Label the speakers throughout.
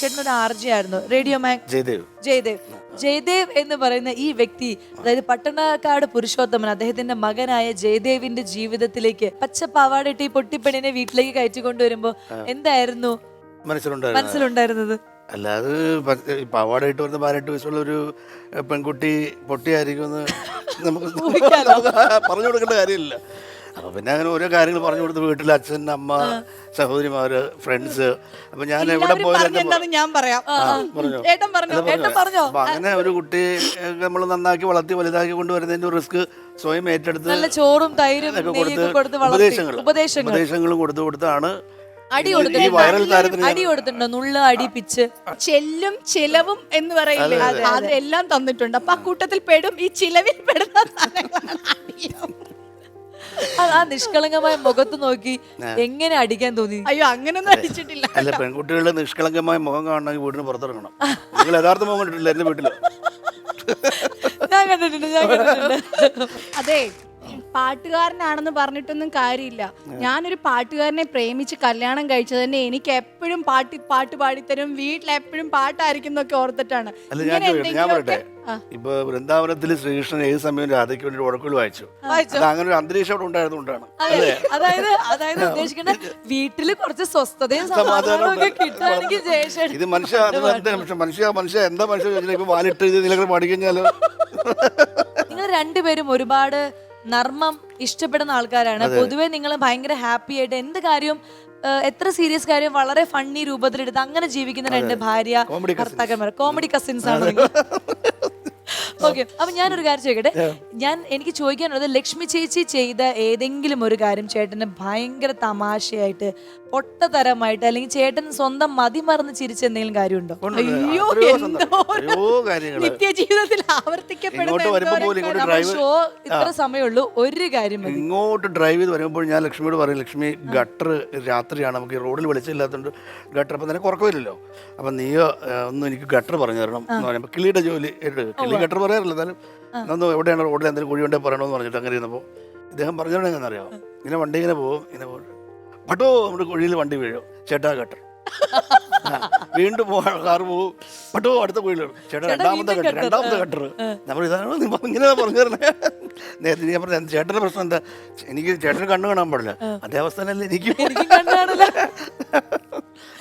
Speaker 1: ചേട്ടൻ ഒരു ആയിരുന്നു റേഡിയോ മാൻ
Speaker 2: ജയദേവ്.
Speaker 1: ജയദേവ്. ജയദേവ് എന്ന് പറയുന്ന ഈ വ്യക്തി അതായത് പട്ടണക്കാട് പുരുഷോത്തമൻ അദ്ദേഹത്തിന്റെ മകനായ ജയദേവിന്റെ ജീവിതത്തിലേക്ക് പച്ച പാവാടിട്ട് ഈ പൊട്ടിപ്പെണ്ണിനെ വീട്ടിലേക്ക് കയറ്റിക്കൊണ്ടുവരുമ്പോ എന്തായിരുന്നു?
Speaker 2: മനസ്സിലുണ്ടായിരുന്നു
Speaker 1: മനസ്സിലുണ്ടായിരുന്നത്?
Speaker 2: അല്ലാതെ പാവാട ഇട്ട് വരുന്ന പതിനെട്ട് വയസ്സുള്ള ഒരു പെൺകുട്ടി പൊട്ടിയായിരിക്കും എന്ന് നമുക്ക് പറഞ്ഞു കൊടുക്കേണ്ട കാര്യമില്ല. അപ്പൊ പിന്നെ അങ്ങനെ ഓരോ കാര്യങ്ങൾ പറഞ്ഞു കൊടുത്ത് വീട്ടിൽ അച്ഛൻ അമ്മ സഹോദരിമാര് ഫ്രണ്ട്സ് അപ്പൊ ഞാൻ എവിടെ പോയാലും
Speaker 3: ഞാൻ പറയാം.
Speaker 2: അപ്പൊ അങ്ങനെ ഒരു കുട്ടി നമ്മൾ നന്നാക്കി വളർത്തി വലുതാക്കി കൊണ്ടുവരുന്നതിന്റെ റിസ്ക് സ്വയം ഏറ്റെടുത്ത്
Speaker 1: നല്ല ചോറും തൈരും
Speaker 2: കൊടുത്ത് ഉപദേശങ്ങൾ.
Speaker 1: ഉപദേശങ്ങൾ.
Speaker 2: ഉപദേശങ്ങളും കൊടുത്തു കൊടുത്താണ്
Speaker 1: അടി
Speaker 2: താരത്തിന്
Speaker 1: അടി കൊടുത്തിട്ടുണ്ടോ. നുള്ള അടി പിച്ച്.
Speaker 3: ചെല്ലും ചിലവും എന്ന് പറയില്ലേ? അതെല്ലാം എല്ലാം തന്നിട്ടുണ്ട്. അപ്പൊ ആ കൂട്ടത്തിൽ പെടും. ഈ ചിലവിൽ പെടുന്ന
Speaker 1: നിഷ്കളങ്കമായ മുഖത്ത് നോക്കി എങ്ങനെ അടിക്കാൻ തോന്നി?
Speaker 3: അയ്യോ അങ്ങനൊന്നും അടിച്ചിട്ടില്ല.
Speaker 2: അല്ല പെൺകുട്ടികളുടെ നിഷ്കളങ്കമായ മുഖം കാണണമെങ്കിൽ വീടിന് പുറത്തിറങ്ങണം. നിങ്ങൾ യഥാർത്ഥ മുഖം കണ്ടിട്ടില്ല എന്റെ വീട്ടിൽ.
Speaker 1: ഞാൻ കണ്ടിട്ടുണ്ട് ഞാൻ കണ്ടിട്ടുണ്ട്.
Speaker 3: അതെ പാട്ടുകാരനാണെന്ന് പറഞ്ഞിട്ടൊന്നും കാര്യമില്ല. ഞാനൊരു പാട്ടുകാരനെ പ്രേമിച്ച് കല്യാണം കഴിച്ചത് തന്നെ എനിക്ക് എപ്പോഴും പാട്ട് പാട്ട് പാടിത്തരും. വീട്ടിൽ എപ്പോഴും പാട്ടായിരിക്കും എന്നൊക്കെ ഓർത്തിട്ടാണ്.
Speaker 2: അല്ല ഞാൻ
Speaker 3: ഇങ്ങനെ
Speaker 2: ചോദിക്കട്ടെ ഞാൻ പറയട്ടെ?
Speaker 3: എന്തെങ്കിലുമൊക്കെ-
Speaker 2: ഇപ്പൊ വൃന്ദാവനത്തിൽ ശ്രീകൃഷ്ണൻ ഏത് സമയം രാധയ്ക്ക് വേണ്ടി ഉടക്കുകൾ വായിച്ചു?
Speaker 1: വായിച്ചു.
Speaker 2: അത് അങ്ങനെ ഒരു അന്തരീക്ഷം അവിടെ ഉണ്ടായതുകൊണ്ടാണ്
Speaker 1: അതെ. അതായത് അതായത് ഉദ്ദേശിക്കുന്നത് വീട്ടിൽ കുറച്ച് സ്വസ്ഥതയും സമാധാനവും ഒക്കെ കിട്ടുകയാണെങ്കിൽ
Speaker 2: ഇത് മനുഷ്യ അത് വെറുതെ മനുഷ്യ മനുഷ്യ മനുഷ്യ എന്താ മനുഷ്യ? ഇപ്പൊ വാലിട്ട് ഇത് നിലകൾ പാടിക്കഴിഞ്ഞാലോ?
Speaker 1: നിങ്ങൾ രണ്ടുപേരും ഒരുപാട് നർമ്മം ഇഷ്ടപ്പെടുന്ന ആൾക്കാരാണ്. പൊതുവെ നിങ്ങൾ ഭയങ്കര ഹാപ്പി ആയിട്ട് എന്ത് കാര്യവും എത്ര സീരിയസ് കാര്യം വളരെ ഫണ്ണി രൂപത്തിലെടുത്ത് അങ്ങനെ ജീവിക്കുന്ന രണ്ട് ഭാര്യ ഭർത്താക്കന്മാർ. കോമഡി കസിൻസ് ആണ്. നിങ്ങൾ ഓക്കെ അപ്പൊ ഞാനൊരു കാര്യം ചോദിക്കട്ടെ? ഞാൻ എനിക്ക് ചോദിക്കാനുള്ളത് ലക്ഷ്മി ചേച്ചി ചെയ്ത ഏതെങ്കിലും ഒരു കാര്യം ചേട്ടന് ഭയങ്കര തമാശയായിട്ട് പൊട്ടതരമായിട്ട് അല്ലെങ്കിൽ ചേട്ടൻ സ്വന്തം മതി മറന്ന് ചിരിച്ച എന്തെങ്കിലും കാര്യമുണ്ടോ?
Speaker 3: അയ്യോ എന്തോ നിത്യജീവിതത്തിൽ ആവർത്തിക്കപ്പെടുന്ന
Speaker 1: ഷോ ഇത്ര സമയമുള്ളൂ. ഒരു കാര്യം മതി.
Speaker 2: ഇങ്ങോട്ട് ഡ്രൈവ് ചെയ്ത് വരുമ്പോൾ ഞാൻ ലക്ഷ്മിയോട് പറയും ലക്ഷ്മി ഗട്ടർ രാത്രിയാണ്. നമുക്ക് റോഡിൽ വെളിച്ചമില്ലാത്തതുകൊണ്ട് ഗട്ടർ അപ്പം തന്നെ കുറക്കില്ലല്ലോ അപ്പം നീയോ ഒന്നും എനിക്ക് ഗട്ടർ പറഞ്ഞു തരണം എന്ന് പറയുമ്പോൾ കിളിയുടെ ജോലി കിളി ഗട്ടർ പറയാറില്ല. എന്നാലും ഒന്ന് എവിടെയാണ് റോഡിൽ എന്തെങ്കിലും കുഴി ഉണ്ടെങ്കിൽ പറയണമെന്ന് പറഞ്ഞിട്ട് അങ്ങനെ ഇരുന്നപ്പോൾ ഇദ്ദേഹം പറഞ്ഞോണ്ട് എങ്ങനെയാണെന്നറിയാമോ ഇങ്ങനെ വണ്ടി ഇങ്ങനെ പോകും ഇങ്ങനെ പോകും. പട്ടോ നമ്മുടെ കുഴിയിൽ വണ്ടി വീഴും. ചേട്ടാ ഗട്ടർ വീണ്ടും കാർ പോവും. പട്ടോ അടുത്ത കുഴിയിൽ. ചേട്ടാ രണ്ടാമത്തെ
Speaker 1: കെട്ടർ
Speaker 2: രണ്ടാമത്തെ കെട്ടർ നമ്മൾ ഇതാണ് ഇങ്ങനെ പറഞ്ഞു തരണേ. നേരത്തെ ഞാൻ പറഞ്ഞു ചേട്ടന്റെ പ്രശ്നം എന്താ? എനിക്ക് ചേട്ടന് കണ്ണു കാണാൻ പാടില്ല. അതേ അവസ്ഥ തന്നെ എനിക്ക്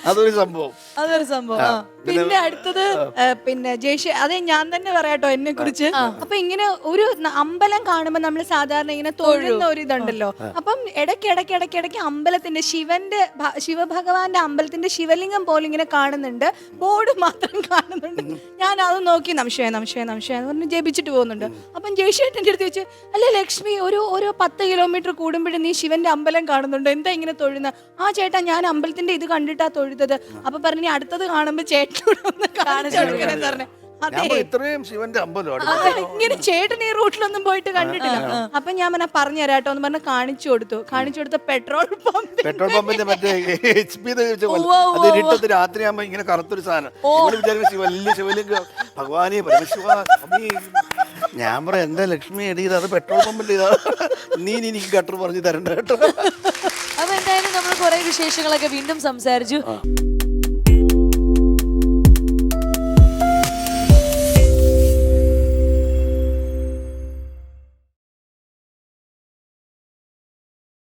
Speaker 2: അതൊരു സംഭവം.
Speaker 1: അതൊരു സംഭവം.
Speaker 3: പിന്നെ അടുത്തത് പിന്നെ ജയ്ഷെ അതെ ഞാൻ തന്നെ പറയാട്ടോ എന്നെ കുറിച്ച് അപ്പൊ ഇങ്ങനെ ഒരു അമ്പലം കാണുമ്പോ നമ്മൾ സാധാരണ ഇങ്ങനെ തൊഴുന്ന ഒരു ഇതുണ്ടല്ലോ. അപ്പം ഇടയ്ക്ക് ഇടയ്ക്ക് ഇടയ്ക്ക് ഇടയ്ക്ക് അമ്പലത്തിന്റെ ശിവന്റെ ശിവഭഗവാന്റെ അമ്പലത്തിന്റെ ശിവലിംഗം പോലെ ഇങ്ങനെ കാണുന്നുണ്ട്. ബോർഡ് മാത്രം കാണുന്നുണ്ട്. ഞാൻ അത് നോക്കി നംശയ നംശയ നംശയ എന്ന് പറഞ്ഞ് ജപിച്ചിട്ട് പോകുന്നുണ്ട്. അപ്പം ജയ്ഷേട്ടന്റെ അടുത്ത് വെച്ച് അല്ലെ ലക്ഷ്മി ഒരു ഒരു പത്ത് കിലോമീറ്റർ കൂടുമ്പോഴും നീ ശിവന്റെ അമ്പലം കാണുന്നുണ്ട്? എന്താ ഇങ്ങനെ തൊഴുന്ന? ആ ചേട്ടാ ഞാൻ അമ്പലത്തിന്റെ ഇത് കണ്ടിട്ടാ തൊഴുതത്? അപ്പൊ പറഞ്ഞു "നീ അടുത്തത് കാണുമ്പോ ചേട്ടനോട് ഒന്ന് കാണിച്ചു കൊടുക്കണേ പറഞ്ഞു.
Speaker 2: ഞാൻ
Speaker 3: അതെ.
Speaker 2: പറഞ്ഞു, ഇത്രയും ശിവന്റെ അമ്പലം
Speaker 3: അതെ, ഇങ്ങനെ ചേട്ടൻ ഈ റൂട്ടിലൊന്നും പോയിട്ട് കണ്ടിട്ടില്ല. അപ്പൊ ഞാൻ പറഞ്ഞ പറഞ്ഞു തരാട്ടോ എന്ന് പറഞ്ഞ കാണിച്ചു കൊടുത്തു. കാണിച്ചു കൊടുത്ത പെട്രോൾ പമ്പ്
Speaker 2: പെട്രോൾ പമ്പിന്റെ മറ്റേ എച്ച് പി ഇരുട്ടത്ത് രാത്രിയാകുമ്പോ ഇങ്ങനെ കറുത്തൊരു സാധനം. ഇവിടെ വിചാരിക്കും ശിവ വലിയ ശിവലിംഗം ഭഗവാനെ പരമശിവ. ഞാൻ പറയാം എന്താ ലക്ഷ്മി എടീത് അത് പെട്രോൾ ഇതാ നീ എനിക്ക് ഗട്ടർ പറഞ്ഞു തരണ്ട കേട്ടോ.
Speaker 1: അപ്പൊ എന്തായാലും നമ്മൾ കുറെ വിശേഷങ്ങളൊക്കെ വീണ്ടും സംസാരിച്ചു.